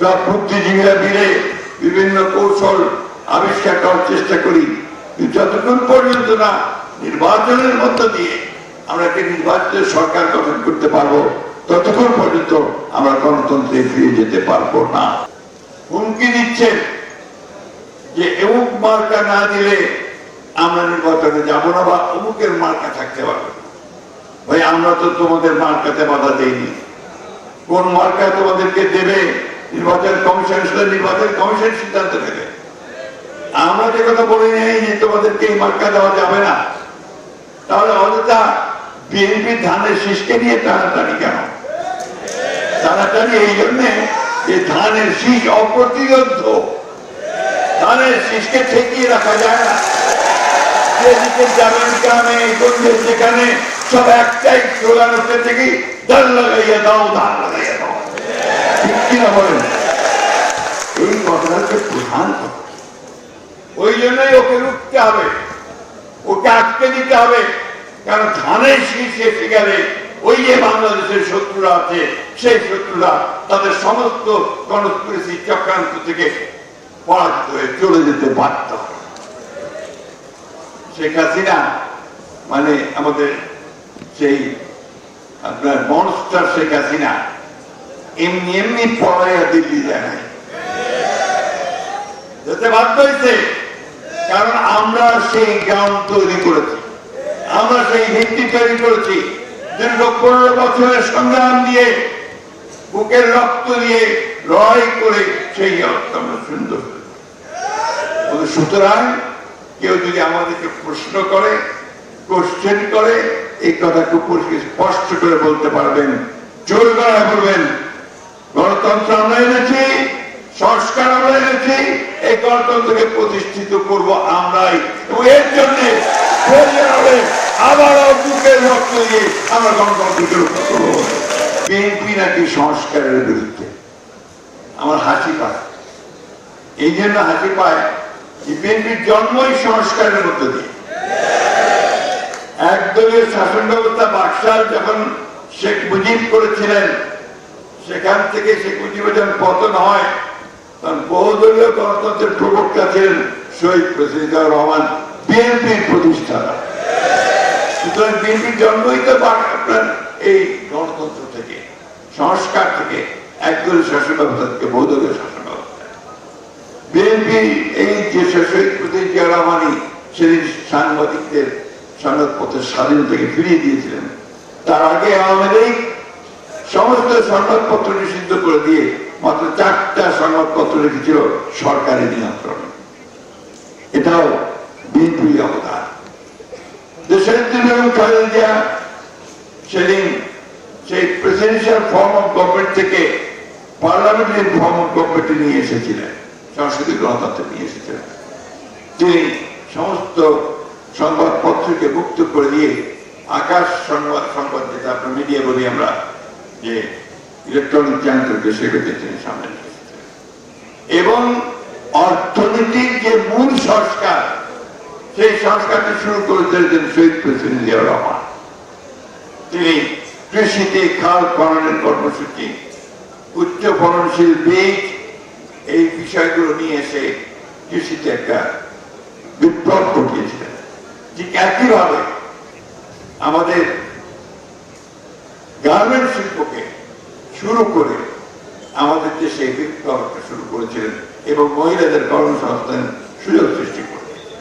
সব বুদ্ধিজীবীরা মিলে বিভিন্ন কৌশল আবিষ্কার করার চেষ্টা করি। যতক্ষণ পর্যন্ত না, নির্বাচনের মধ্য দিয়ে আমরা একটি নির্বাচিত সরকার গঠন করতে পারব, ততক্ষণ পর্যন্ত আমরা গণতন্ত্রে ফিরে যেতে পারব না। হুমকি দিচ্ছেন যে অমুক মার্কা না দিলে আমরা নির্বাচনে যাব না বা অমুকের মার্কা থাকতে পারবে ভাই, আমরা তো তোমাদের মার্কাতে বাধা দেইনি। কোন মার্কা তোমাদেরকে দেবে? নির্বাচন কমিশন সেটা নির্বাচন কমিশন সিদ্ধান্ত নেবে। আমরা যে কথা বলে নেই যে তোমাদেরকে এই মার্কা দেওয়া যাবে না। তাহলে অযথা বিএনপি ধানের শীষকে নিয়ে টানাটানি কেন? টানাটানি এই জন্যে যে ধানের শীষ অপ্রতিরোধ। ধানের শীষকে ঠেকিয়ে রাখা যায় না। যেখানে সব একটাই স্লোগান উঠতে থেকে ধান লাগাইয়া দাও, ধান লাগাইয়া দাও। কিনা বলেন। এই কথাটা হচ্ছে প্রধান ওই জন্যই ওকে রুখতে হবে। ওকে আটকে দিতে হবে। কারণ ধানের শীষ এসে গেলে ওই যে বাংলাদেশের শত্রুরা আছে, সেই শত্রুরা তাদের সমস্ত কনস্পিরেসি চক্রান্ত থেকে পরাজিত হয়ে চলে যেতে বাধ্য। শেখ হাসিনা মানে আমাদের সেই আপনার মনস্টার শেখ হাসিনা এমনি এমনি পড়াইয়া দিল্লি যায়। নাই যেতে বাধ্য হয়েছে। কারণ আমরা সেই গ্রাউন্ড তৈরি করেছি। আমরা সেই ভিত্তি তৈরি করেছি। দীর্ঘ পনেরো বছরের সংগ্রাম দিয়ে বুকের রক্ত দিয়ে লড়াই করে সেই অর্থ আমরা সুন্দর। সুতরাং কেউ যদি আমাদেরকে প্রশ্ন করে কোশ্চেন করে, এই কথা খুব স্পষ্ট করে বলতে পারবেন, জোর গলায় বলবেন গণতন্ত্র আমরা এনেছি, সংস্কার আমরা এনেছি, এই গণতন্ত্রকে প্রতিষ্ঠিত করব আমরাই। এর জন্য আবারও বুকের রক্ত দিয়ে আমরা গণতন্ত্রকে রক্ষা করব। বিএনপি নাকি সংস্কারের বিরুদ্ধে? আমার হাসি পায়। এই জন্য হাসি পায় বিএনপির জন্মই সংস্কারের মধ্য দিয়ে। শাসন ব্যবস্থা বাকশাল যখন শেখ মুজিব করেছিলেন সেখান থেকে শেখ মুজিবের পতন হয়, তখন বহুদলীয় গণতন্ত্রের প্রবক্তা ছিলেন শহীদ প্রেসিডেন্ট রহমান, বিএনপির প্রতিষ্ঠাতা। সুতরাং বিএনপির জন্মই তো আপনার এই গণতন্ত্র থেকে, সংস্কার থেকে একদলীয় শাসন ব্যবস্থা থেকে বহুদলীয় শাসন ব্যবস্থা। বিএনপি এই যে শহীদ জিয়াউর রহমানই সেদিন সাংবাদিকদের সংবাদপত্রের স্বাধীন থেকে ফিরিয়ে দিয়েছিলেন, তার আগে আওয়ামী লীগ সংবাদপত্র নিষিদ্ধ করে দিয়ে মাত্র চারটা সংবাদপত্র রেখেছিল সরকারি নিয়ন্ত্রণ। এটাও বিএনপি অবদান। সেদিন সেই প্রেসিডেন্সিয়াল ফর্ম অফ গভর্নমেন্ট থেকে পার্লামেন্টারি ফর্ম অফ গভর্নমেন্টে নিয়ে এসেছিলেন গণতন্ত্রে নিয়ে এসেছিলেন। তিনি সমস্ত সংবাদপত্রকে মুক্ত করে দিয়ে আকাশ সংবাদ সংবাদ যেটা মিডিয়া বলি আমরা, যে ইলেকট্রনিক যন্ত্রকে সেগুলোকে তিনি সামনে। এবং অর্থনীতির যে মূল সংস্কার, সেই সংস্কারটি শুরু করেছিলেন শহীদ প্রেসিডেন্ট জিয়াউর রহমান। তিনি কৃষিতে খাল খননের কর্মসূচি, উচ্চ ফলনশীল বীজ, এই বিষয়গুলো নিয়ে এসে কৃষিতে একটা বিপ্লব ঘটিয়েছিলেন। ঠিক একইভাবে আমাদের শুরু করে আমাদের দেশে শুরু করেছিলেন এবং মহিলাদের কর্মসংস্থান সুযোগ সৃষ্টি করেছিলেন।